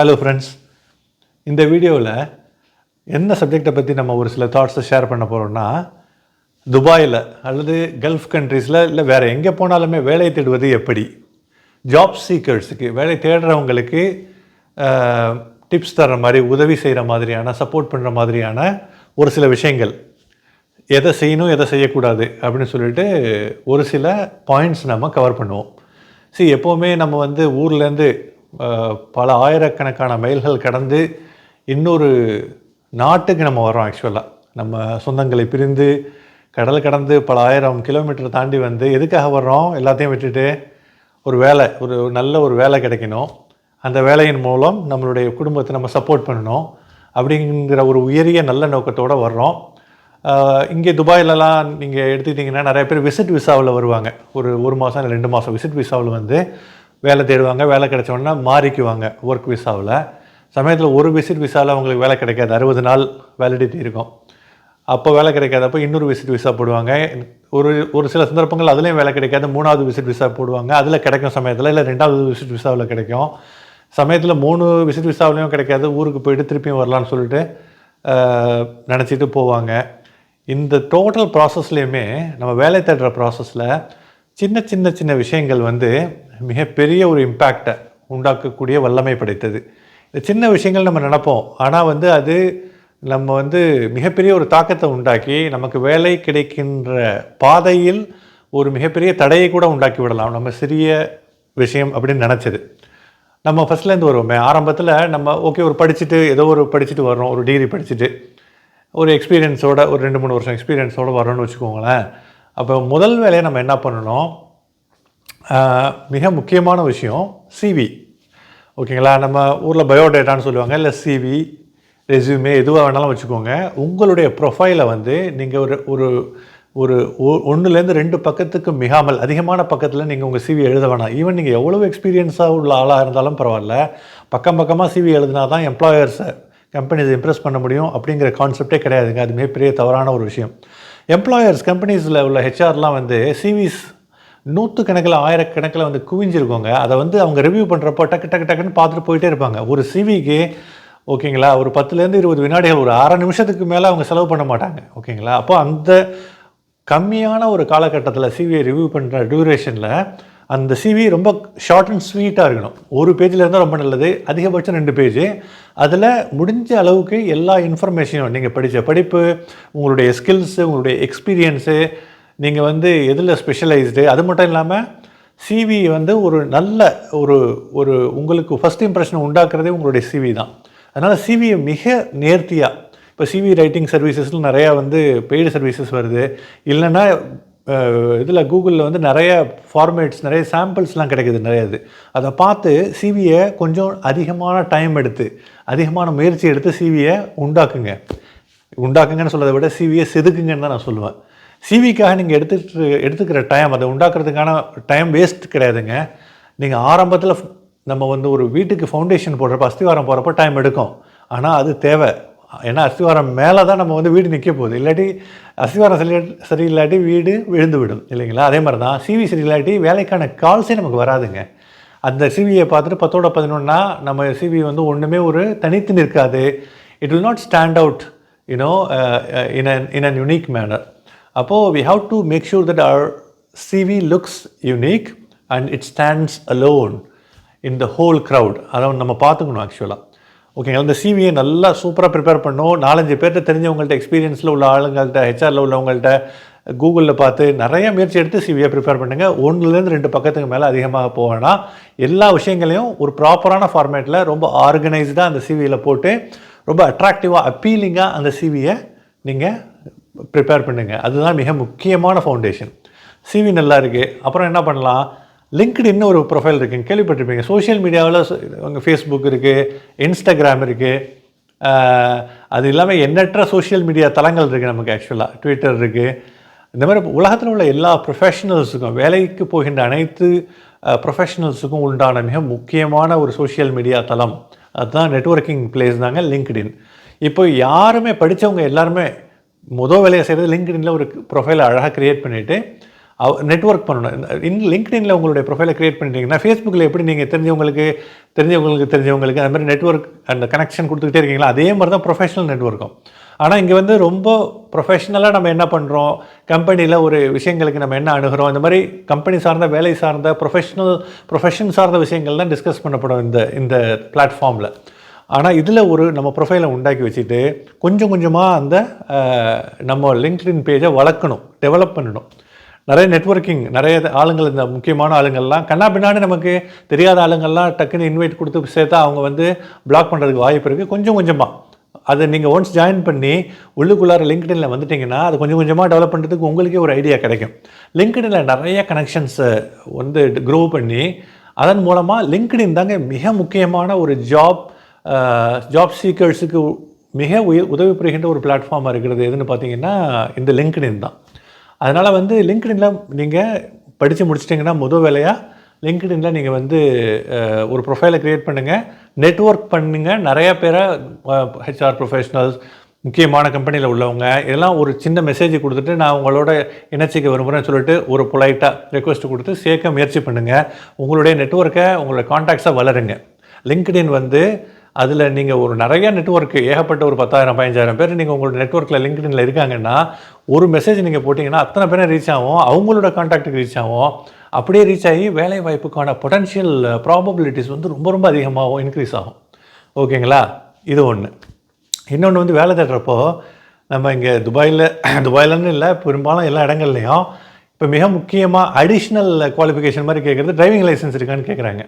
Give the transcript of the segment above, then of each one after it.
Hello friends இந்த வீடியோவில் என்ன சப்ஜெக்டை பற்றி நம்ம ஒரு சில தாட்ஸை ஷேர் பண்ண போகிறோம்னா துபாயில் அல்லது கல்ஃப் கண்ட்ரீஸில் இல்லை வேறு எங்கே போனாலுமே வேலை தேடுவது எப்படி? ஜாப் சீக்கர்ஸுக்கு வேலை தேடுறவங்களுக்கு டிப்ஸ் தர்ற மாதிரி உதவி செய்கிற மாதிரியான சப்போர்ட் பண்ணுற மாதிரியான ஒரு சில விஷயங்கள். எதை செய்யணும் எதை செய்யக்கூடாது அப்படின்னு சொல்லிட்டு ஒரு சில பாயிண்ட்ஸ் நம்ம கவர் பண்ணுவோம். சரி எப்போவுமே நம்ம வந்து ஊர்லேருந்து பல ஆயிரக்கணக்கான மைல்கள் கடந்து இன்னொரு நாட்டுக்கு நம்ம வரோம் ஆக்சுவலாக நம்ம சொந்தங்களை பிரிந்து கடல் கடந்து பல ஆயிரம் கிலோமீட்டர் தாண்டி வந்து எதுக்காக வர்றோம்? எல்லாத்தையும் விட்டுட்டு ஒரு வேலை ஒரு நல்ல ஒரு வேலை கிடைக்கணும். அந்த வேலையின் மூலம் நம்மளுடைய குடும்பத்தை நம்ம சப்போர்ட் பண்ணணும் அப்படிங்கிற ஒரு உயரிய நல்ல நோக்கத்தோடு வர்றோம். இங்கே துபாயிலலாம் நீங்கள் எடுத்துக்கிட்டிங்கன்னா நிறைய பேர் விசிட் விசாவில் வருவாங்க. ஒரு ஒரு மாதம் இல்லை ரெண்டு மாதம் விசிட் விசாவில் வந்து வேலை தேடுவாங்க வேலை கிடைச்சோன்னா மாறிக்குவாங்க ஒர்க் விசாவில் சமயத்தில் ஒரு விசிட் விசாவில் அவங்களுக்கு வேலை கிடைக்காது. அறுபது நாள் வேலிடிட்டி இருக்கும். அப்போ வேலை கிடைக்காதப்போ இன்னொரு விசிட் விசா போடுவாங்க. ஒரு ஒரு சில சந்தர்ப்பங்கள் அதுலேயும் வேலை கிடைக்காது. மூணாவது விசிட் விசா போடுவாங்க. அதில் கிடைக்கும் சமயத்தில் இல்லை ரெண்டாவது விசிட் விசாவில் கிடைக்கும். சமயத்தில் மூணு விசிட் விசாவிலையும் கிடைக்காது. ஊருக்கு போயிட்டு திருப்பியும் வரலான்னு சொல்லிட்டு நினச்சிட்டு போவாங்க. இந்த டோட்டல் ப்ராசஸ்லேயுமே நம்ம வேலை தேடுற ப்ராசஸில் சின்ன சின்ன சின்ன விஷயங்கள் வந்து மிகப்பெரிய ஒரு இம்பேக்டை உண்டாக்கக்கூடிய வல்லமை படைத்தது. இந்த சின்ன விஷயங்கள் நம்ம நினப்போம். ஆனால் வந்து அது நம்ம வந்து மிகப்பெரிய ஒரு தாக்கத்தை உண்டாக்கி நமக்கு வேலை கிடைக்கின்ற பாதையில் ஒரு மிகப்பெரிய தடையை கூட உண்டாக்கி விடலாம். நம்ம சிறிய விஷயம் அப்படின்னு நினச்சது. நம்ம ஃபஸ்ட்லேருந்து வருவோமே. ஆரம்பத்தில் நம்ம ஓகே ஒரு படிச்சுட்டு ஏதோ ஒரு படிச்சுட்டு வர்றோம். ஒரு டிகிரி படிச்சுட்டு. ஒரு எக்ஸ்பீரியன்ஸோட ஒரு ரெண்டு மூணு வருஷம் எக்ஸ்பீரியன்ஸோடு வரோன்னு வச்சுக்கோங்களேன். அப்போ முதல் வேலையை நம்ம என்ன பண்ணணும்? மிக முக்கியமான விஷயம் சிவி ஓகேங்களா? நம்ம ஊரில் பயோடேட்டான்னு சொல்லுவாங்க. இல்லை சிவி ரெஸ்யூமே எதுவாக வேணாலும் வச்சுக்கோங்க. உங்களுடைய ப்ரொஃபைலை வந்து நீங்கள் ஒரு ஒரு ஒரு ஒ- ரெண்டு பக்கத்துக்கு மிகாமல் அதிகமான பக்கத்தில் நீங்கள் உங்கள் சிவி எழுத வேணாம். ஈவன் நீங்கள் எவ்வளோ எக்ஸ்பீரியன்ஸாக உள்ள ஆளாக இருந்தாலும் பரவாயில்ல. பக்கம் பக்கமாக சிவி எழுதினா தான் எம்ப்ளாயர்ஸை கம்பெனிஸை இம்ப்ரெஸ் பண்ண முடியும் அப்படிங்கிற கான்செப்டே கிடையாதுங்க. அது மிகப்பெரிய தவறான ஒரு விஷயம். எம்ப்ளாயர்ஸ் கம்பெனிஸில் உள்ள ஹெச்ஆர்லாம் வந்து சிவிஸ் நூற்று கணக்கில் ஆயிரக்கணக்கில் வந்து குவிஞ்சிருக்கோங்க. அதை வந்து அவங்க ரிவ்யூ பண்ணுறப்போ டக்கு டக்கு டக்குன்னு பார்த்துட்டு போயிட்டே இருப்பாங்க. ஒரு சிவிக்கு ஓகேங்களா ஒரு பத்துலேருந்து இருபது வினாடிகள் ஒரு அரை நிமிஷத்துக்கு மேலே அவங்க செலவு பண்ண மாட்டாங்க. ஓகேங்களா அப்போ அந்த கம்மியான ஒரு காலகட்டத்தில் சிவியை ரிவ்யூ பண்ணுற டியூரேஷனில் அந்த சிவி ரொம்ப ஷார்ட் அண்ட் ஸ்வீட்டாக இருக்கணும். ஒரு பேஜில் இருந்தால் ரொம்ப நல்லது. அதிகபட்சம் ரெண்டு பேஜ் அதில் முடிஞ்ச அளவுக்கு எல்லா இன்ஃபர்மேஷனும் நீங்கள் படித்த படிப்பு உங்களுடைய ஸ்கில்ஸு உங்களுடைய எக்ஸ்பீரியன்ஸு நீங்கள் வந்து எதில் ஸ்பெஷலைஸ்டு அது மட்டும் இல்லாமல் சிவி வந்து ஒரு நல்ல ஒரு ஒரு உங்களுக்கு ஃபஸ்ட் இம்ப்ரெஷனை உண்டாக்குறதே உங்களுடைய சிவி தான். அதனால் சிவியை மிக நேர்த்தியாக இப்போ சிவி ரைட்டிங் சர்வீசஸில் நிறையா வந்து பெய்டு சர்வீசஸ் வருது. இல்லைன்னா இதில் கூகுளில் வந்து நிறைய ஃபார்மேட்ஸ் நிறைய சாம்பிள்ஸ்லாம் கிடைக்குது நிறைய இது. அதை பார்த்து சிவியை கொஞ்சம் அதிகமான டைம் எடுத்து அதிகமான முயற்சி எடுத்து சிவியை உண்டாக்குங்க. உண்டாக்குங்கன்னு சொல்கிறத விட சிவியை செதுக்குங்கன்னு தான் நான் சொல்லுவேன். சிவிக்காக நீங்கள் எடுத்துட்டு எடுத்துக்கிற டைம் அதை உண்டாக்குறதுக்கான டைம் வேஸ்ட் கிடையாதுங்க. நீங்கள் ஆரம்பத்தில் நம்ம வந்து ஒரு வீட்டுக்கு ஃபவுண்டேஷன் போடுறப்ப அஸ்திவாரம் போகிறப்ப டைம் எடுக்கும். ஆனால் அது தேவை. ஏன்னா அஸ்திவாரம் மேலே தான் நம்ம வந்து வீடு நிற்க போகுது. இல்லாட்டி அஸ்திவாரம் சரி சரியில்லாட்டி வீடு விழுந்து விடும் இல்லைங்களா? அதே மாதிரி தான் சிவி சரியில்லாட்டி வேலைக்கான கால்ஸே நமக்கு வராதுங்க. அந்த சிவியை பார்த்துட்டு பத்தோட பதினொன்னா நம்ம சிவி வந்து ஒன்றுமே ஒரு தனித்து நிற்காது. It will not stand out you know in an in an unique manner அப்போது we have to make sure that our CV looks unique and it stands alone in the whole crowd அதை நம்ம பார்த்துக்கணும் ஆக்சுவலாக ஓகேங்களா இந்த சிவியை நல்லா சூப்பராக prepare பண்ணும். நாலஞ்சு பேர்கிட்ட தெரிஞ்சவங்கள்ட்ட எக்ஸ்பீரியன்ஸில் உள்ள ஆளுங்கள்ட்ட ஹெச்ஆரில் உள்ளவங்கள்ட்ட கூகுளில் பார்த்து நிறைய முயற்சி எடுத்து சிவியை ப்ரிப்பேர் பண்ணுங்கள் ஒன்றுலேருந்து ரெண்டு பக்கத்துக்கு மேலே அதிகமாக போவேன்னா எல்லா விஷயங்களையும் ஒரு ப்ராப்பரான ஃபார்மேட்டில் ரொம்ப ஆர்கனைஸ்டாக அந்த சிவியில் போட்டு ரொம்ப அட்ராக்டிவாக அப்பீலிங்காக அந்த சிவியை நீங்கள் ப்ரிப்பேர் பண்ணுங்கள் அதுதான் மிக முக்கியமான ஃபவுண்டேஷன் சிவி நல்லா இருக்குது அப்புறம் என்ன பண்ணலாம்? லிங்க்டின்னு ஒரு ப்ரொஃபைல் இருக்குன்னு கேள்விப்பட்டிருப்பீங்க. சோஷியல் மீடியாவில் உங்கள் ஃபேஸ்புக் இருக்குது இன்ஸ்டாகிராம் இருக்குது அது இல்லாமல் எண்ணற்ற சோஷியல் மீடியா தளங்கள் இருக்குது நமக்கு ஆக்சுவலாக ட்விட்டர் இருக்குது இந்த மாதிரி உலகத்தில் உள்ள எல்லா ப்ரொஃபஷனல்ஸுக்கும் வேலைக்கு போகின்ற அனைத்து ப்ரொஃபஷனல்ஸுக்கும் உண்டான மிக முக்கியமான ஒரு சோஷியல் மீடியா தளம். அதுதான் நெட்வொர்க்கிங் பிளேஸ் தாங்க லிங்க்டின். இப்போ யாருமே படித்தவங்க எல்லாருமே முதல் வேலையை செய்கிறது லிங்க்டின்ல ஒரு ப்ரொஃபைலை அழகாக க்ரியேட் பண்ணிவிட்டு நெட்ஒர்க் பண்ணணும். இன் லிங்க்டின்ல உங்களுடைய ப்ரொஃபைலை க்ரியேட் பண்ணிட்டீங்கன்னா ஃபேஸ்புக்கில் எப்படி நீங்கள் தெரிஞ்சவங்களுக்கு தெரிஞ்சவங்களுக்கு தெரிஞ்சவங்களுக்கு அந்த மாதிரி நெட்வொர்க் அந்த கனெக்ஷன் கொடுத்துக்கிட்டே இருக்கீங்களா? அதே மாதிரி தான் ப்ரொஃபஷனல் நெட்வொர்க்கும் ஆனால் இங்கே வந்து ரொம்ப ப்ரொஃபஷ்னலாக நம்ம என்ன பண்ணுறோம் கம்பெனியில் ஒரு விஷயங்களுக்கு நம்ம என்ன அணுகிறோம்? இந்த மாதிரி கம்பெனி சார்ந்த வேலை சார்ந்த ப்ரொஃபஷனல் ப்ரொஃபஷன் சார்ந்த விஷயங்கள் தான் டிஸ்கஸ் பண்ணப்படும் இந்த இந்த பிளாட்ஃபார்மில் ஆனால் இதில் ஒரு நம்ம ப்ரொஃபைலை உண்டாக்கி வச்சுட்டு கொஞ்சம் கொஞ்சமாக அந்த நம்ம லிங்க்டின் பேஜை வளர்க்கணும் டெவலப் பண்ணணும். நிறைய நெட்வொர்க்கிங் நிறைய ஆளுங்கள் இந்த முக்கியமான ஆளுங்கள்லாம் கண்ணா பின்னாடி நமக்கு தெரியாத ஆளுங்கள்லாம் டக்குன்னு இன்வைட் கொடுத்து சேர்த்தா அவங்க வந்து பிளாக் பண்ணுறதுக்கு வாய்ப்பு இருக்குது கொஞ்சம் கொஞ்சமாக அதை நீங்கள் ஒன்ஸ் ஜாயின் பண்ணி உள்ளுக்குள்ளார லிங்க்டின்ல வந்துட்டிங்கன்னா அது கொஞ்சம் கொஞ்சமாக டெவலப் பண்ணுறதுக்கு உங்களுக்கே ஒரு ஐடியா கிடைக்கும். லிங்க்டின்ல நிறைய கனெக்ஷன்ஸை வந்து க்ரோ பண்ணி அதன் மூலமாக லிங்க்டின் தாங்க மிக முக்கியமான ஒரு ஜாப் ஜாப் சீக்கர்ஸுக்கு மிக உய உதவி புரிகின்ற ஒரு பிளாட்ஃபார்மாக இருக்கிறது. எதுன்னு பார்த்தீங்கன்னா இந்த லிங்க்டின் தான். அதனால் வந்து லிங்க்டின்ல நீங்கள் படித்து முடிச்சிட்டிங்கன்னா முதல் வேலையாக லிங்க்டின்ல நீங்கள் வந்து ஒரு ப்ரொஃபைலை க்ரியேட் பண்ணுங்கள் நெட்ஒர்க் பண்ணுங்கள் நிறையா பேரை ஹெச்ஆர் ப்ரொஃபஷனல்ஸ் முக்கியமான கம்பெனியில் உள்ளவங்க இதெல்லாம் ஒரு சின்ன மெசேஜ் கொடுத்துட்டு நான் உங்களோட இணைச்சிக்க விரும்புகிறேன்னு சொல்லிட்டு ஒரு பொலைட்டாக ரெக்வஸ்ட் கொடுத்து சேர்க்க முயற்சி பண்ணுங்கள் உங்களுடைய நெட்வொர்க்கை உங்களோட காண்டாக்ட்ஸாக வளருங்க. லிங்க்டின் வந்து அதில் நீங்கள் ஒரு நிறைய நெட்வொர்க் ஏகப்பட்ட ஒரு பத்தாயிரம் பதினஞ்சாயிரம் பேர் நீங்கள் உங்களோட நெட்வொர்க்கில் லிங்க்டின்ல இருக்காங்கன்னா ஒரு மெசேஜ் நீங்கள் போட்டிங்கன்னா அத்தனை பேரும் ரீச் ஆகும். அவங்களோட காண்டாக்ட்டுக்கு ரீச் ஆகும். அப்படியே ரீச் ஆகி வேலை வாய்ப்புக்கான பொட்டன்ஷியல் ப்ராபபிலிட்டிஸ் வந்து ரொம்ப ரொம்ப அதிகமாகவும் இன்க்ரீஸ் ஆகும். ஓகேங்களா? இது ஒன்று இன்னொன்று வந்து வேலை தேடுறப்போ நம்ம இங்கே துபாயில் துபாயிலன்னு இல்லை பெரும்பாலும் எல்லா இடங்கள்லையும் இப்போ மிக முக்கியமாக அடிஷ்னல் குவாலிஃபிகேஷன் மாதிரி கேட்குறது டிரைவிங் லைசன்ஸ் இருக்கான்னு கேட்குறாங்க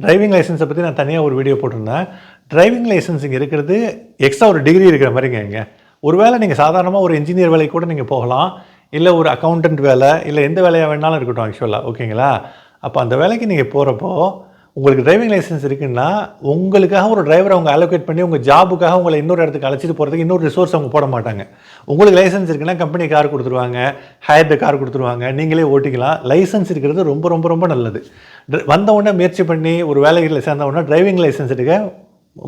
டிரைவிங் லைசன்ஸை பற்றி நான் தனியாக ஒரு வீடியோ போட்டிருந்தேன். டிரைவிங் லைசன்ஸ் இங்கே இருக்கிறது எக்ஸ்ட்ரா ஒரு டிகிரி இருக்கிற மாதிரிங்க இங்கே. ஒருவேளை நீங்கள் சாதாரணமாக ஒரு இன்ஜினியர் வேலைக்கு கூட நீங்கள் போகலாம். இல்லை ஒரு அக்கௌண்டன்ட் வேலை இல்லை எந்த வேலையாக வேணாலும் இருக்கட்டும் ஆக்சுவலாக ஓகேங்களா அப்போ அந்த வேலைக்கு நீங்கள் போகிறப்போ உங்களுக்கு டிரைவிங் லைசன்ஸ் இருக்குன்னா உங்களுக்காக ஒரு டிரைவரை அவங்க அலோகேட் பண்ணி உங்கள் ஜாபுக்காக உங்களை இன்னொரு இடத்துக்கு அழைச்சிட்டு போகிறதுக்கு இன்னொரு ரிசோர்ஸ் அவங்க போட மாட்டாங்க. உங்களுக்கு லைசன்ஸ் இருக்குன்னா கம்பெனி கார் கொடுத்துருவாங்க ஹையர்டு கார் கொடுத்துருவாங்க நீங்களே ஓட்டிக்கலாம். லைசன்ஸ் இருக்கிறது ரொம்ப ரொம்ப ரொம்ப நல்லது. Dri- வந்த உடனே முயற்சி பண்ணி ஒரு வேலைகளில் சேர்ந்த உடனே டிரைவிங் லைசன்ஸ் எடுக்க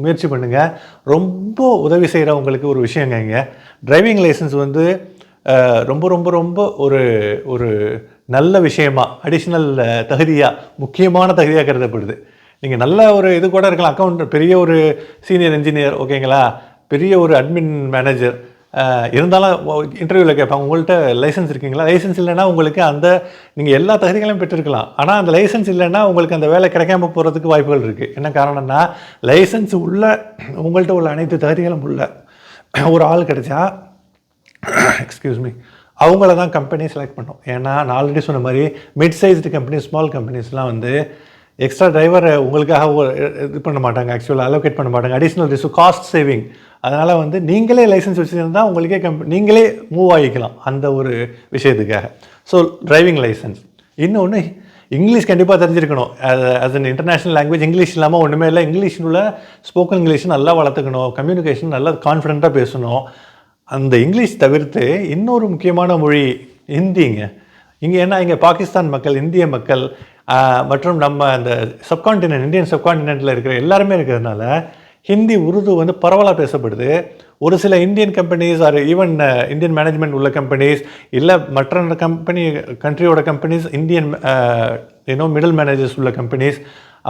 முயற்சி பண்ணுங்கள் ரொம்ப உதவி செய்கிறவங்களுக்கு ஒரு விஷயங்க இங்கே. டிரைவிங் லைசன்ஸ் வந்து ரொம்ப ரொம்ப ரொம்ப ஒரு ஒரு நல்ல விஷயமா அடிஷ்னல் தகுதியாக முக்கியமான தகுதியாக கருதப்படுது. நீங்கள் நல்ல ஒரு இது கூட இருக்கலாம். அக்கௌண்ட் பெரிய ஒரு சீனியர் இன்ஜினியர் ஓகேங்களா பெரிய ஒரு அட்மின் மேனேஜர் இருந்தாலும் இன்டர்வியூவில் கேட்பாங்க உங்கள்கிட்ட லைசன்ஸ் இருக்கீங்களா? லைசன்ஸ் இல்லைன்னா உங்களுக்கு அந்த நீங்கள் எல்லா தகுதிகளையும் பெற்றிருக்கலாம். ஆனால் அந்த லைசன்ஸ் இல்லைன்னா உங்களுக்கு அந்த வேலை கிடைக்காம போகிறதுக்கு வாய்ப்புகள் இருக்குது என்ன காரணம்னா லைசன்ஸ் உள்ள உங்கள்கிட்ட உள்ள அனைத்து தகுதிகளும் உள்ள ஒரு ஆள் கிடைச்சா எக்ஸ்கியூஸ் மீ அவங்கள தான் கம்பெனி செலக்ட் பண்ணோம். ஏன்னா நான் ஆல்ரெடி சொன்ன மாதிரி மிட் சைஸ்டு கம்பெனி ஸ்மால் கம்பெனிஸ்லாம் வந்து எக்ஸ்ட்ரா டிரைவரை உங்களுக்காக இது பண்ண மாட்டாங்க ஆக்சுவலாக அலோகேட் பண்ண மாட்டாங்க. அடிஷ்னல் ரிசோ காஸ்ட் சேவிங் அதனால் வந்து நீங்களே லைசன்ஸ் வச்சுருந்தா உங்களுக்கே கம்ப் நீங்களே மூவ் ஆகிக்கலாம் அந்த ஒரு விஷயத்துக்காக. ஸோ டிரைவிங் லைசன்ஸ் இன்னொன்று இங்கிலீஷ் கண்டிப்பாக தெரிஞ்சிருக்கணும். As an international language English இல்லாமல் ஒன்றுமே இல்லை. இங்கிலீஷில் ஸ்போக்கன் இங்கிலீஷ் நல்லா வளர்த்துக்கணும். கம்யூனிகேஷன் நல்லா கான்ஃபிடெண்ட்டாக பேசணும். அந்த இங்கிலீஷ் தவிர்த்து இன்னொரு முக்கியமான மொழி ஹிந்திங்க இங்கே. ஏன்னா இங்கே பாகிஸ்தான் மக்கள் இந்திய மக்கள் மற்றும் நம்ம அந்த சப்கான்டினென்ட் இந்தியன் சப்கான்டினென்ட்டில் இருக்கிற எல்லாருமே இருக்கிறதுனால ஹிந்தி உருது வந்து பரவலாக பேசப்படுது. ஒரு சில Indian companies are even uh, Indian management உள்ள கம்பெனிஸ் இல்லை மற்ற கம்பெனி கண்ட்ரியோட கம்பெனிஸ் இந்தியன் ஏன்னோ மிடில் மேனேஜர்ஸ் உள்ள கம்பெனிஸ்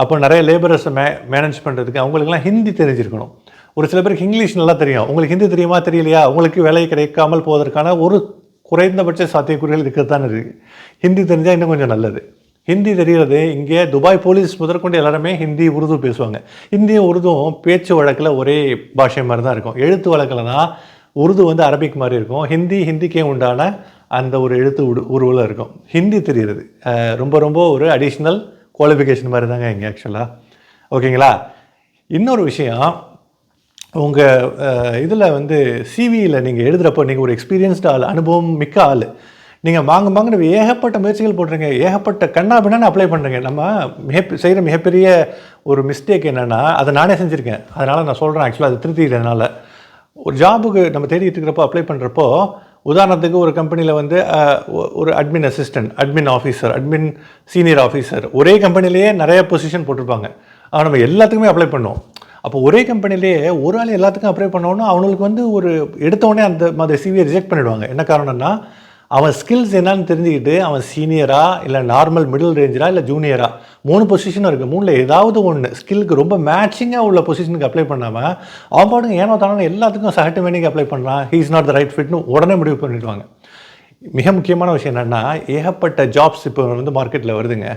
அப்போ நிறைய லேபரர்ஸை மே மேனேஜ் பண்ணுறதுக்கு அவங்களுக்குலாம் ஹிந்தி தெரிஞ்சிருக்கணும். ஒரு சில பேருக்கு இங்கிலீஷ் நல்லா தெரியும். உங்களுக்கு ஹிந்தி தெரியுமா தெரியலையா? உங்களுக்கு வேலை கிடைக்காமல் போவதற்கான ஒரு குறைந்தபட்ச சாத்தியக்கூறுகள் இருக்கிறது தான் இருக்குது ஹிந்தி தெரிஞ்சால் இன்னும் கொஞ்சம் நல்லது. ஹிந்தி தெரிகிறது இங்கே துபாய் போலீஸ் முதற்கொண்டு எல்லாருமே ஹிந்தி உருது பேசுவாங்க. ஹிந்தியும் உருதும் பேச்சு வழக்கில் ஒரே பாஷை மாதிரி தான் இருக்கும். எழுத்து வழக்கில் தான் உருது வந்து அரபிக் மாதிரி இருக்கும். ஹிந்தி ஹிந்திக்கே உண்டான அந்த ஒரு எழுத்து உரு உருவில் இருக்கும். ஹிந்தி தெரிகிறது. ரொம்ப ரொம்ப ஒரு அடிஷ்னல் குவாலிஃபிகேஷன் மாதிரி தாங்க இங்கே ஆக்சுவலாக ஓகேங்களா இன்னொரு விஷயம் உங்கள் இதில் வந்து சிவியில் நீங்கள் எழுதுகிறப்போ நீங்கள் ஒரு எக்ஸ்பீரியன்ஸ்டு ஆள் அனுபவம் மிக்க ஆள். நீங்கள் வாங்க வாங்கின ஏகப்பட்ட முயற்சிகள் போடுறீங்க ஏகப்பட்ட கண்ணா பின்னான்னு அப்ளை பண்ணுறீங்க நம்ம மிக செய்கிற மிகப்பெரிய ஒரு மிஸ்டேக் என்னென்னா அதை நானே செஞ்சுருக்கேன். அதனால் நான் சொல்கிறேன் ஆக்சுவலாக அது திருத்திக்கிறதுனால ஒரு ஜாபுக்கு நம்ம தேடிட்டு இருக்கிறப்போ அப்ளை பண்ணுறப்போ உதாரணத்துக்கு ஒரு கம்பெனியில் வந்து ஒரு admin assistant admin officer admin senior officer ஒரே கம்பெனிலேயே நிறைய பொசிஷன் போட்டிருப்பாங்க. ஆனால் நம்ம எல்லாத்துக்குமே அப்ளை பண்ணுவோம் அப்போ ஒரே கம்பெனிலேயே ஒரு ஆள் எல்லாத்துக்கும் அப்ளை பண்ணோன்னா அவங்களுக்கு வந்து ஒரு எடுத்தோடனே அந்த மாதிரி சிவியை ரிஜெக்ட் பண்ணிவிடுவாங்க என்ன காரணம்னா அவன் ஸ்கில்ஸ் என்னன்னு தெரிஞ்சுக்கிட்டு அவன் சீனியரா இல்லை நார்மல் மிடில் ரேஞ்சரா இல்லை ஜூனியரா மூணு பொசிஷனும் இருக்குது மூணில் ஏதாவது ஒன்று ஸ்கில்க்கு ரொம்ப மேட்சிங்காக உள்ள பொசிஷனுக்கு அப்ளை பண்ணாமல் அவன் பாடுங்க ஏனோ தானே எல்லாத்துக்கும் சகட்டு வேணிக்கு அப்ளை பண்ணுறான் he is not the right ஃபிட்னு உடனே முடிவு பண்ணிடுவாங்க. மிக முக்கியமான விஷயம் என்னென்னா ஏகப்பட்ட ஜாப்ஸ் இப்போ வந்து மார்க்கெட்டில் வருதுங்க.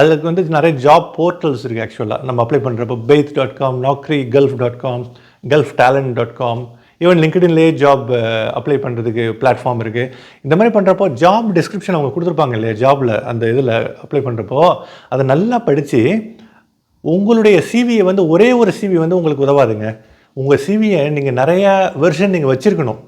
அதுக்கு வந்து நிறைய ஜாப் போர்ட்டல்ஸ் இருக்குது ஆக்சுவலாக நம்ம அப்ளை பண்ணுறப்போ Bayt dot com Naukri gulf dot com gulf talent dot com even லிங்க்டின்லேயே job apply பண்ணுறதுக்கு பிளாட்ஃபார்ம் இருக்குது இந்த மாதிரி பண்ணுறப்போ ஜாப் டிஸ்கிரிப்ஷன் அவங்க கொடுத்துருப்பாங்க இல்லையா ஜாபில் அந்த இதில் அப்ளை பண்ணுறப்போ அதை நல்லா படித்து உங்களுடைய சிவியை வந்து ஒரே ஒரு சிவி வந்து உங்களுக்கு உதவாதுங்க. உங்கள் சிவியை நீங்கள் நிறையா வெர்ஷன் நீங்கள் வச்சுருக்கணும்.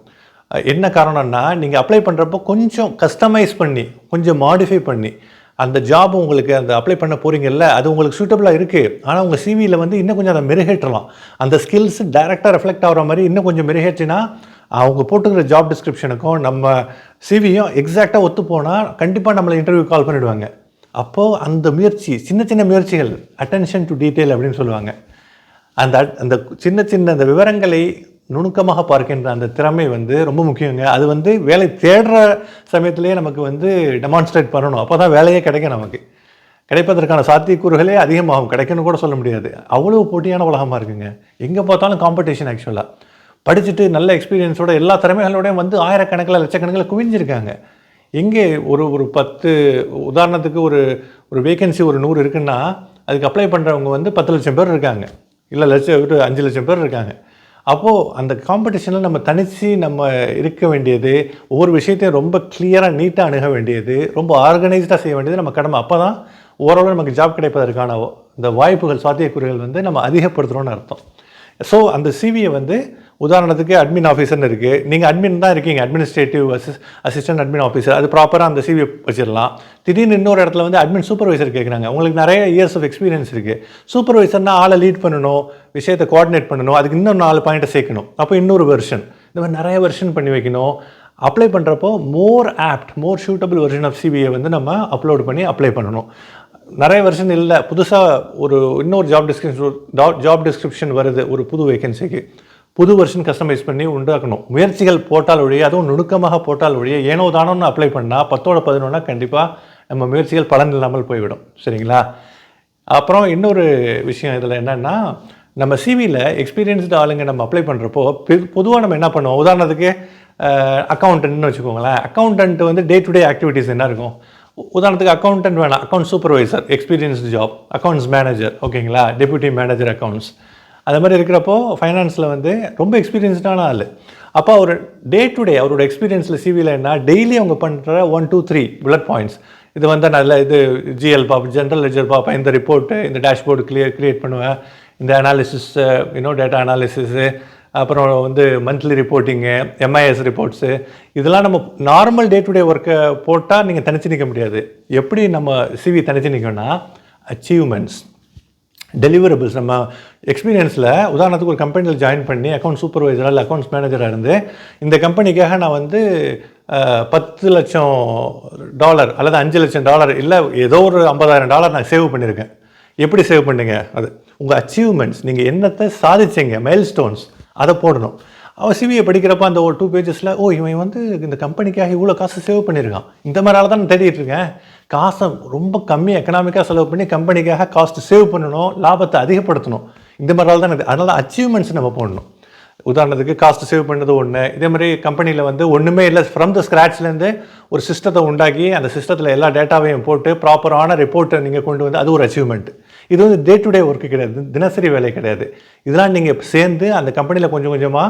என்ன காரணம்னா நீங்கள் அப்ளை பண்ணுறப்போ கொஞ்சம் கஸ்டமைஸ் பண்ணி கொஞ்சம் மாடிஃபை பண்ணி அந்த ஜாப் உங்களுக்கு அந்த அப்ளை பண்ண போகிறீங்கல்ல அது உங்களுக்கு சூட்டபுளாக இருக்குது ஆனால் உங்கள் சிவியில் வந்து இன்னும் கொஞ்சம் அதை மெருகேற்றலாம். அந்த ஸ்கில்ஸ் டைரெக்டாக ரெஃப்ளெக்ட் ஆகிற மாதிரி இன்னும் கொஞ்சம் மெருகேற்றினா அவங்க போட்டுக்கிற ஜாப் டிஸ்கிரிப்ஷனுக்கும் நம்ம சிவியும் எக்ஸாக்டாக ஒத்து போனால் கண்டிப்பாக நம்மளை இன்டர்வியூ கால் பண்ணிடுவாங்க. அப்போது அந்த முயற்சி சின்ன சின்ன முயற்சிகள் அட்டென்ஷன் டு டீட்டெயில் அப்படின்னு சொல்லுவாங்க. அந்த அட்- அந்த சின்ன சின்ன அந்த விவரங்களை நுணுக்கமாக பார்க்கின்ற அந்த திறமை வந்து ரொம்ப முக்கியங்க. அது வந்து வேலை தேடுற சமயத்திலேயே நமக்கு வந்து டெமான்ஸ்ட்ரேட் பண்ணணும். அப்போ தான் வேலையே கிடைக்கும் நமக்கு. கிடைப்பதற்கான சாத்தியக்கூறுகளே அதிகமாகும். கிடைக்குன்னு கூட சொல்ல முடியாது. அவ்வளோ போட்டியான உலகமாக இருக்குங்க. எங்கே பார்த்தாலும் காம்படிஷன் ஆக்சுவலாக படிச்சுட்டு நல்ல எக்ஸ்பீரியன்ஸோட எல்லா திறமைகளோடையும் வந்து ஆயிரக்கணக்கில் லட்சக்கணக்கில் குவிஞ்சிருக்காங்க. எங்கே ஒரு ஒரு பத்து உதாரணத்துக்கு ஒரு ஒரு வேகன்சி ஒரு நூறு இருக்குன்னா அதுக்கு அப்ளை பண்ணுறவங்க வந்து பத்து லட்சம் பேர் இருக்காங்க. இல்லை லட்சம் ஒரு அஞ்சு லட்சம் பேர் இருக்காங்க. அப்போது அந்த காம்படிஷனில் நம்ம தனித்து நம்ம இருக்க வேண்டியது ஒவ்வொரு விஷயத்தையும் ரொம்ப கிளியராக நீட்டாக அணுக வேண்டியது ரொம்ப ஆர்கனைஸ்டாக செய்ய வேண்டியது நம்ம கடமை. அப்போ தான் ஓரளவு நமக்கு ஜாப் கிடைப்பதற்கான இந்த வாய்ப்புகள் சாத்தியக்கூறுகள் வந்து நம்ம அதிகப்படுத்துகிறோன்னு அர்த்தம். ஸோ அந்த சிவியை வந்து உதாரணத்துக்கு அட்மின் ஆஃபீஸர்னு இருக்குது நீங்கள் அட்மின் தான் இருக்கீங்க. Administrative assist assistant admin officer அது ப்ராப்பராக அந்த சிவியை வச்சிடலாம். திடீர்னு இன்னொரு இடத்துல வந்து அட்மின் சூப்பர்வைசர் கேட்குறாங்க உங்களுக்கு நிறைய இயர்ஸ் ஆஃப் எக்ஸ்பீரியன்ஸ் இருக்குது சூப்பர்வைசர்னா ஆளை லீட் பண்ணணும் விஷயத்தை கோஆர்டினேட் பண்ணணும் அதுக்கு இன்னும் நாலு பாயிண்ட்டை சேர்க்கணும். அப்போ இன்னொரு வெர்ஷன் இந்த மாதிரி நிறைய வெர்ஷன் பண்ணி வைக்கணும். அப்ளை பண்ணுறப்போ more apt more suitable version of சிவியை வந்து நம்ம அப்லோட் பண்ணி அப்ளை பண்ணணும். நிறைய வெர்ஷன் இல்லை. புதுசாக ஒரு இன்னொரு ஜாப் டிஸ்கிரிப்ஷன் ஜாப் டிஸ்கிரிப்ஷன் வருது. ஒரு புது வேகன்சிக்கு புது வெர்ஷன் கஸ்டமைஸ் பண்ணி உண்டாக்கணும். முயற்சிகள் போட்டால் ஒழிய அதுவும் நுணுக்கமாக போட்டால் ஒழிய ஏனோ தானோன்னு அப்ளை பண்ணால் பத்தோட பதினொன்னா கண்டிப்பாக நம்ம முயற்சிகள் பலன் இல்லாமல் போய்விடும். சரிங்களா? அப்புறம் இன்னொரு விஷயம் இதில் என்னென்னா நம்ம சிவியில் எக்ஸ்பீரியன்ஸ்டு ஆளுங்க நம்ம அப்ளை பண்ணுறப்போ பொதுவாக நம்ம என்ன பண்ணுவோம்? உதாரணத்துக்கு அக்கௌண்டன்ட்னு வச்சுக்கோங்களேன். அக்கௌண்டன்ட் வந்து டே டு டே ஆக்டிவிட்டீஸ் என்ன இருக்கும்? உதாரணத்துக்கு அக்கௌண்டன்ட் வேணாம். Account supervisor experienced job accounts manager ஓகேங்களா? டெப்யூட்டி மேனேஜர் அக்கௌண்ட்ஸ் அது மாதிரி இருக்கிறப்போ ஃபைனான்ஸில் வந்து ரொம்ப எக்ஸ்பீரியன்ஸ்டான ஆள். அப்போ அவர் டே டு டே அவரோட எக்ஸ்பீரியன்ஸில் சிவியில் என்ன டெய்லி அவங்க பண்ணுற one two three bullet points இது வந்து நல்ல இது ஜிஎல் பார்ப்பேன் ஜென்ரல் லெஜர் பார்ப்பேன் இந்த ரிப்போர்ட்டு இந்த டேஷ்போர்டு கிளியர் கிரியேட் பண்ணுவேன். இந்த அனாலிசிஸ் இன்னும் டேட்டா அனாலிசிஸு அப்புறம் வந்து மந்த்லி ரிப்போர்ட்டிங்கு எம்ஐஎஸ் ரிப்போர்ட்ஸு இதெல்லாம் நம்ம நார்மல் டே டு டே ஒர்க்கை போட்டால் நீங்கள் தனிச்சு நிற்க முடியாது. எப்படி நம்ம சிவி தனிச்சு நிற்கணும்னா அச்சீவ்மெண்ட்ஸ் டெலிவரபிள்ஸ் நம்ம எக்ஸ்பீரியன்ஸில் உதாரணத்துக்கு ஒரு கம்பெனியில் ஜாயின் பண்ணி அக்கௌண்ட் சூப்பர்வைசராக இல்லை அக்கௌண்ட்ஸ் மேனேஜராக இருந்து இந்த கம்பெனிக்காக நான் வந்து பத்து லட்சம் டாலர் அல்லது அஞ்சு லட்சம் டாலர் இல்லை ஏதோ ஒரு ஐம்பதாயிரம் டாலர் நான் சேவ் பண்ணியிருக்கேன் எப்படி சேவ் பண்ணுங்க? அது உங்கள் அச்சீவ்மெண்ட்ஸ் நீங்கள் என்னத்தை சாதிச்சீங்க? மைல்ஸ்டோன்ஸ் அதை போடணும். அவன் சிவியை படிக்கிறப்ப அந்த ஒரு டூ பேஜஸில் ஓ இவன் வந்து இந்த கம்பெனிக்காக இவ்வளோ காசு சேவ் பண்ணியிருக்கான் இந்த மாதிரியால தான் நான் தேடிட்டு இருக்கேன். காசை ரொம்ப கம்மி எக்கனாமிக்காக செலவு பண்ணி கம்பெனிக்காக காஸ்ட் சேவ் பண்ணணும் லாபத்தை அதிகப்படுத்தணும். இந்த மாதிரி தான் அதனால அச்சீவ்மெண்ட்ஸ் நம்ம போடணும். உதாரணத்துக்கு காஸ்ட் சேவ் பண்ணது ஒன்று இதே மாதிரி கம்பெனியில் வந்து ஒன்றுமே இல்லை ஃப்ரம் த ஸ்க்ராட்ச்லேருந்து ஒரு சிஸ்டத்தை உண்டாக்கி அந்த சிஸ்டத்தில் எல்லா டேட்டாவையும் போட்டு ப்ராப்பரான ரிப்போர்ட்டை நீங்கள் கொண்டு வந்து அது ஒரு அச்சீவ்மெண்ட் இது வந்து டே டு டே ஒர்க்கு கிடையாது. தினசரி வேலை கிடையாது. இதெல்லாம் நீங்கள் சேர்ந்து அந்த கம்பெனியில் கொஞ்சம் கொஞ்சமாக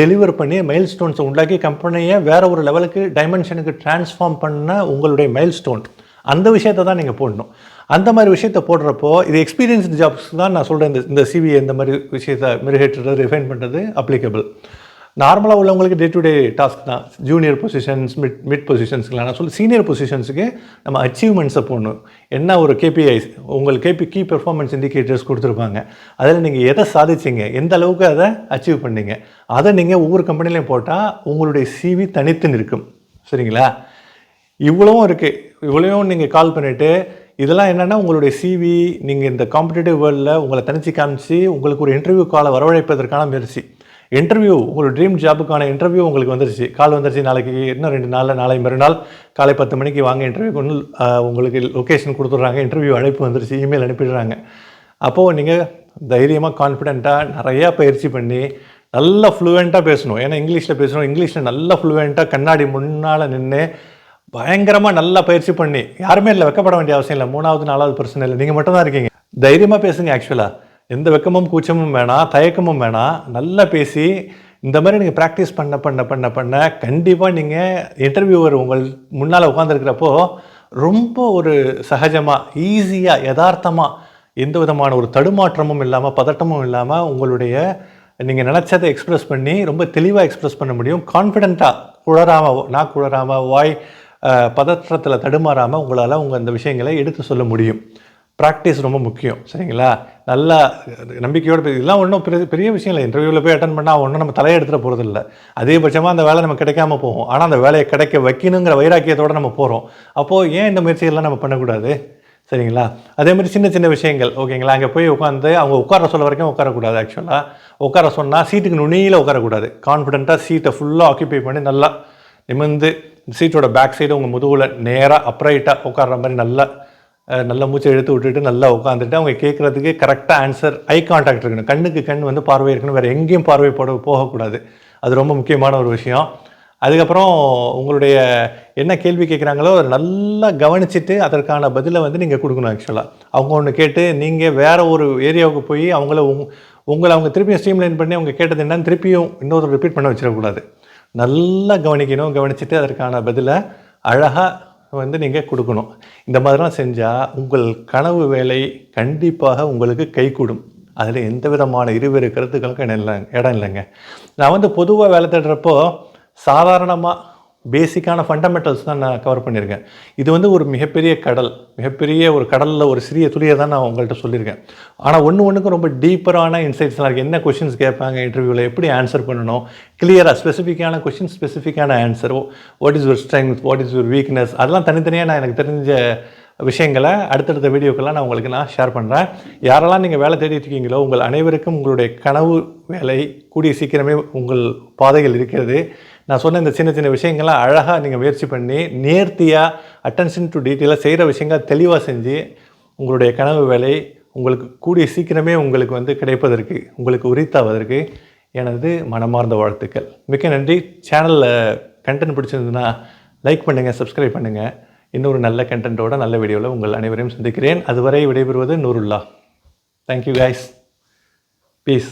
டெலிவர் பண்ணி மைல் ஸ்டோன்ஸை உண்டாக்கி கம்பெனியை வேறு ஒரு லெவலுக்கு டைமென்ஷனுக்கு டிரான்ஸ்ஃபார்ம் பண்ண உங்களுடைய மைல் ஸ்டோன் அந்த விஷயத்தை தான் நீங்கள் போடணும். அந்த மாதிரி விஷயத்தை போடுறப்போ இது எக்ஸ்பீரியன்ஸ்டு ஜாப்ஸ் தான் நான் சொல்கிறேன் இந்த இந்த சிவி இந்த மாதிரி விஷயத்தை மெருகேற்றுறது ரிஃபைன் பண்ணுறது அப்ளிகபிள் நார்மலாக உள்ளவங்களுக்கு டே டு டே டாஸ்க் தான். ஜூனியர் பொசிஷன்ஸ் மிட் மிட் பொசிஷன்ஸ்க்குலாம் நான் சொல்லி சீனியர் பொசிஷன்ஸுக்கு நம்ம அச்சீவ்மெண்ட்ஸை போடணும். என்ன ஒரு கேபிஐஸ் உங்களுக்கு கேபி கீ பெர்ஃபார்மன்ஸ் இண்டிகேட்டர்ஸ் கொடுத்துருப்பாங்க. அதில் நீங்கள் எதை சாதிச்சிங்க? எந்த அளவுக்கு அதை அச்சீவ் பண்ணீங்க? அதை நீங்கள் ஒவ்வொரு கம்பெனிலையும் போட்டால் உங்களுடைய சிவி தனித்து நிற்கும். சரிங்களா? இவ்வளவும் இருக்குது இவ்வளவும் நீங்கள் கால் பண்ணிவிட்டு இதெல்லாம் என்னென்னா உங்களுடைய சிவி நீங்கள் இந்த காம்படிட்டிவ் வேர்ல்டில் உங்களை தனிச்சு காமிச்சு உங்களுக்கு ஒரு இன்டர்வியூ காலை வரவழைப்பதற்கான முயற்சி. இன்டர்வியூ ஒரு ட்ரீம் ஜாபுக்கான இன்டர்வியூ உங்களுக்கு வந்துருச்சு. கால் வந்துருச்சு நாளைக்கு இன்னும் ரெண்டு நாளில் நாளை மறுநாள் காலை பத்து மணிக்கு வாங்க இன்டர்வியூ கொண்டு உங்களுக்கு லொக்கேஷன் கொடுத்துட்றாங்க இன்டர்வியூ அழைப்பு வந்துருச்சு இமெயில் அனுப்பிடுறாங்க. அப்போது நீங்கள் தைரியமாக கான்ஃபிடென்ட்டாக நிறையா பயிற்சி பண்ணி நல்லா ஃப்ளூவெண்ட்டாக பேசணும். ஏன்னா இங்கிலீஷில் பேசணும் இங்கிலீஷில் நல்லா ஃப்ளூவெண்ட்டாக கண்ணாடி முன்னால் நின்று பயங்கரமாக நல்லா பயிற்சி பண்ணி யாருமே இல்லை வெக்கப்பட வேண்டிய அவசியம் இல்லை. மூணாவது நாலாவது பிரச்சனை இல்லை. நீங்கள் மட்டும் தான் இருக்கீங்க. தைரியமாக பேசுங்க ஆக்சுவலாக எந்த வெக்கமும் கூச்சமும் வேணாம் தயக்கமும் வேணாம் நல்லா பேசி இந்த மாதிரி நீங்கள் ப்ராக்டிஸ் பண்ண பண்ண பண்ண பண்ண கண்டிப்பாக நீங்கள் இன்டர்வியூவர் உங்கள் முன்னால் உட்காந்துருக்கிறப்போ ரொம்ப ஒரு சகஜமாக ஈஸியாக யதார்த்தமாக எந்த விதமான ஒரு தடுமாற்றமும் இல்லாமல் பதட்டமும் இல்லாமல் உங்களுடைய நீங்கள் நினச்சதை எக்ஸ்ப்ரெஸ் பண்ணி ரொம்ப தெளிவாக எக்ஸ்ப்ரெஸ் பண்ண முடியும். கான்ஃபிடென்ட்டாக குளராமல் நான் குளராமல் வாய் பதற்றத்தில் தடுமாறாமல் உங்களால் உங்கள் அந்த விஷயங்களை எடுத்து சொல்ல முடியும். ப்ராக்டிஸ் ரொம்ப முக்கியம் சரிங்களா? நல்லா நம்பிக்கையோடு போய் இதெல்லாம் ஒன்றும் பெரிய பெரிய விஷயம் இல்லை. இன்டர்வியூவில் போய் அட்டன் பண்ணால் ஒன்றும் நம்ம தலையெடுத்துட போகிறது இல்லை. அதிகபட்சமாக அந்த வேலை நம்ம கிடைக்காம போகும். ஆனால் அந்த வேலையை கிடைக்க வைக்கணுங்கிற வைராக்கியத்தோடு நம்ம போகிறோம் அப்போது ஏன் இந்த முயற்சிகள்லாம் நம்ம பண்ணக்கூடாது? சரிங்களா? அதே மாதிரி சின்ன சின்ன விஷயங்கள் ஓகேங்களா? அங்கே போய் உட்காந்து அவங்க உட்கார சொல்ல வரைக்கும் உட்காரக்கூடாது ஆக்சுவலாக உட்கார சொன்னால் சீட்டுக்கு நுனியில் உட்காரக்கூடாது. கான்ஃபிடென்ட்டாக சீட்டை ஃபுல்லாக ஆக்கியபை பண்ணி நல்லா நிமிர்ந்து சீட்டோட பேக் சைடு உங்கள் முதுகில் நேராக அப்ரைட்டாக உட்கார்ற மாதிரி நல்லா நல்லா மூச்சை எடுத்து விட்டுட்டு நல்லா உட்காந்துட்டு அவங்க கேட்குறதுக்கு கரெக்டாக ஆன்சர் ஐ கான்டாக்ட் இருக்கணும். கண்ணுக்கு கண் வந்து பார்வை இருக்கணும். வேறு எங்கேயும் பார்வை போட போகக்கூடாது. அது ரொம்ப முக்கியமான ஒரு விஷயம். அதுக்கப்புறம் உங்களுடைய என்ன கேள்வி கேட்குறாங்களோ அதை நல்லா கவனிச்சுட்டு அதற்கான பதிலை வந்து நீங்கள் கொடுக்கணும் ஆக்சுவலாக அவங்க ஒன்று கேட்டு நீங்கள் வேற ஒரு ஏரியாவுக்கு போய் அவங்கள உங் உங்களை அவங்க திருப்பியும் ஸ்ட்ரீம்லைன் பண்ணி அவங்க கேட்டது என்னன்னு திருப்பியும் இன்னொரு ரிப்பீட் பண்ண வச்சிடக்கூடாது. நல்லா கவனிக்கணும் கவனிச்சுட்டு அதற்கான பதிலை அழகாக வந்து நீங்கள் கொடுக்கணும். இந்த மாதிரிலாம் செஞ்சால் உங்கள் கனவு வேலை கண்டிப்பாக உங்களுக்கு கைகூடும். அதில் எந்த விதமான இருவேறு கருத்துக்களுக்கும் இடம் இல்லை இடம் இல்லைங்க. நான் வந்து பொதுவாக வேலை தேடுறப்போ சாதாரணமாக பேசிக்கான ஃபண்டமெண்டல்ஸ் தான் நான் கவர் பண்ணியிருக்கேன். இது வந்து ஒரு மிகப்பெரிய கடல் மிகப்பெரிய ஒரு கடலில் ஒரு சிறிய துளியை தான் நான் உங்கள்கிட்ட சொல்லியிருக்கேன். ஆனால் ஒன்று ஒன்றுக்கும் ரொம்ப டீப்பரான இன்சைட்ஸ்லாம் இருக்குது என்ன கொஷின்ஸ் கேட்பாங்க இன்டர்வியூவில் எப்படி ஆன்சர் பண்ணணும்? கிளியராக ஸ்பெசிஃபிக்கான question ஸ்பெசிஃபிக்கான answer what is your strength what is your weakness அதெல்லாம் தனித்தனியாக நான் எனக்கு தெரிஞ்ச விஷயங்களை அடுத்தடுத்த வீடியோக்கெல்லாம் நான் உங்களுக்கு நான் ஷேர் பண்ணுறேன் யாரெல்லாம் நீங்கள் வேலை தேடிட்டு இருக்கீங்களோ உங்கள் அனைவருக்கும் உங்களுடைய கனவு வேலை கூடிய சீக்கிரமே உங்கள் பாதைகள் இருக்கிறது. நான் சொன்ன இந்த சின்ன சின்ன விஷயங்கள்லாம் அழகாக நீங்கள் முயற்சி பண்ணி நேர்த்தியாக அட்டென்ஷன் டு டீட்டெயிலாக செய்கிற விஷயங்கள் தெளிவாக செஞ்சு உங்களுடைய கனவு வேலை உங்களுக்கு கூடிய சீக்கிரமே உங்களுக்கு வந்து கிடைப்பதற்கு உங்களுக்கு உரித்தாவதற்கு எனது மனமார்ந்த வாழ்த்துக்கள். மிக்க நன்றி. சேனலில் கண்டென்ட் பிடிச்சிருந்ததுன்னா லைக் பண்ணுங்கள் சப்ஸ்கிரைப் பண்ணுங்கள் இன்னொரு நல்ல கண்டென்ட்டோட நல்ல வீடியோவில் உங்கள் அனைவரையும் சந்திக்கிறேன். அதுவரை விடைபெறுவது நூருல்லா. Thank you guys piece